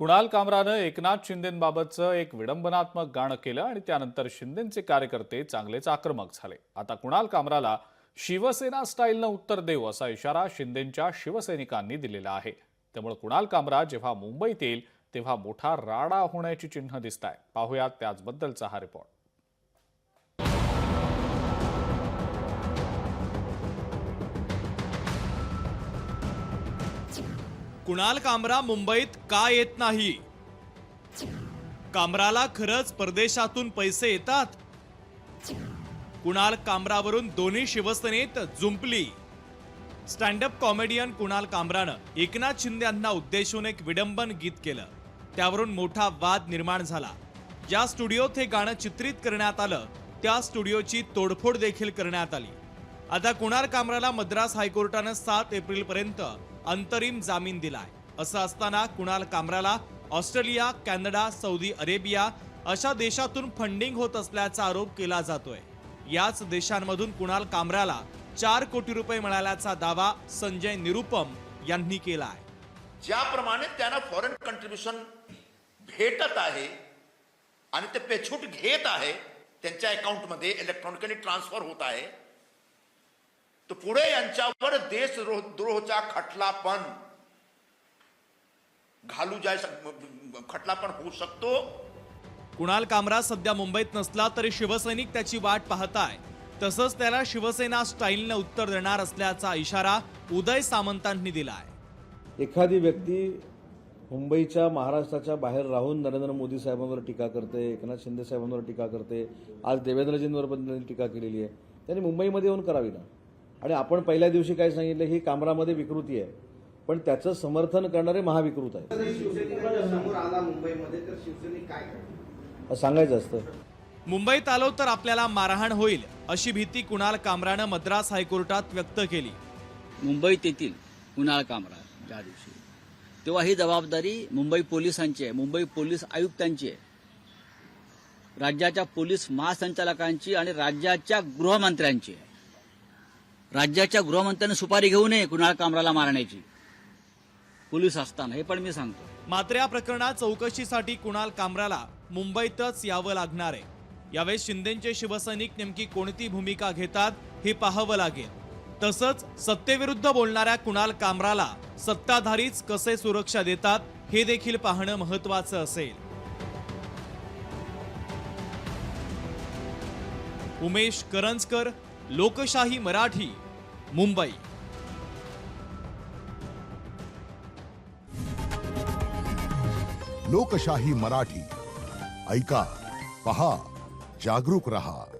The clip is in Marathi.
कुणाल कामरानं एकनाथ शिंदेबाबतचं एक विडंबनात्मक गाणं केलं आणि त्यानंतर शिंदेचे कार्यकर्ते चांगलेच आक्रमक झाले. आता कुणाल कामराला शिवसेना स्टाईलनं उत्तर देऊ असा इशारा शिंदेच्या शिवसैनिकांनी दिलेला आहे. त्यामुळे कुणाल कामरा जेव्हा मुंबईत येईल तेव्हा मोठा राडा होण्याची चिन्ह दिसत आहे पाहुयात त्याचबद्दलचा हा रिपोर्ट कुणाल कामरा मुंबईत का येत नाही? कामराला खरंच परदेशातून पैसे येतात? कुणाल कामरावरून दोन्ही शिवसेनेत जुंपली? स्टँडअप कॉमेडियन कुणाल कामरानं एकनाथ शिंदे यांना उद्देशून एक विडंबन गीत केलं. त्यावरून मोठा वाद निर्माण झाला. ज्या स्टुडिओत हे गाणं चित्रित करण्यात आलं त्या स्टुडिओची तोडफोड देखील करण्यात आली. आता कुणाल कामराला मद्रास हायकोर्टानं सात एप्रिलपर्यंत अंतरिम जामीन दिलाय. असं असताना कुणाल कामराला ऑस्ट्रेलिया कॅनडा सौदी अरेबिया अशा देशातून फंडिंग होत असल्याचा आरोप केला जातोय. याच देशांमधून कुणाल कामराला चार कोटी रुपये मिळाल्याचा दावा संजय निरुपम यांनी केला आहे ज्याप्रमाणे त्यांना फॉरेन कंट्रीब्युशन भेटत आहे आणि ते पेछूट घेत आहे त्यांच्या अकाउंटमध्ये इलेक्ट्रॉनिकली ट्रान्सफर होत आहे तर पुढे यांच्यावर देशद्रोहचा खटला पण घालू जाय शक- खटला पण होऊ शकतो. कुणाल कामरा सध्या मुंबईत नसला तरी शिवसैनिक त्याची वाट पाहताय. तसंच त्याला शिवसेना स्टाईलनं उत्तर देणार असल्याचा इशारा उदय सामंतांनी दिलाय. एखादी व्यक्ती मुंबईच्या महाराष्ट्राच्या बाहेर राहून नरेंद्र मोदी साहेबांवर टीका करते एकनाथ शिंदे साहेबांवर टीका करते आज देवेंद्रजींवर पण त्यांनी टीका केलेली आहे. त्यांनी मुंबईमध्ये येऊन करावी ना? आणि आपण पहिल्या दिवशी काय सांगितलं ही कामरामध्ये विकृती आहे. पण त्याचं समर्थन करणारे महाविकृत आहे जर शिवसैनिकांच्या समोर आला मुंबईमध्ये तर शिवसैनिक काय करणार? असं सांगायचं असतं. मुंबईत आलो तर आपल्याला मारहाण होईल अशी भीती कुणाल कामरानं मद्रास हायकोर्टात व्यक्त केली. मुंबईत येतील कुणाल कामरा ज्या दिवशी. तेव्हा ही जबाबदारी मुंबई पोलिसांची आहे मुंबई पोलीस आयुक्तांची आहे. राज्याच्या पोलीस महासंचालकांची आणि राज्याच्या गृहमंत्र्यांची आहे. राज्याच्या गृहमंत्र्यांनी सुपारी घेऊ नये कुणाल कामराला मारण्याची. पोलीस असताना हे पण मी सांगतो. मात्र या प्रकरणात चौकशीसाठी कुणाल कामराला मुंबईतच यावं लागणार आहे. यावेळेस शिंदेचे शिवसैनिक नेमकी कोणती भूमिका घेतात हे पाहावं लागेल. तसंच सत्तेविरुद्ध बोलणाऱ्या कुणाल कामराला सत्ताधारीच कसे सुरक्षा देतात हे देखील पाहणं महत्वाचं असेल. उमेश करंजकर लोकशाही मराठी मुंबई. लोकशाही मराठी. ऐका पहा जागरूक रहा.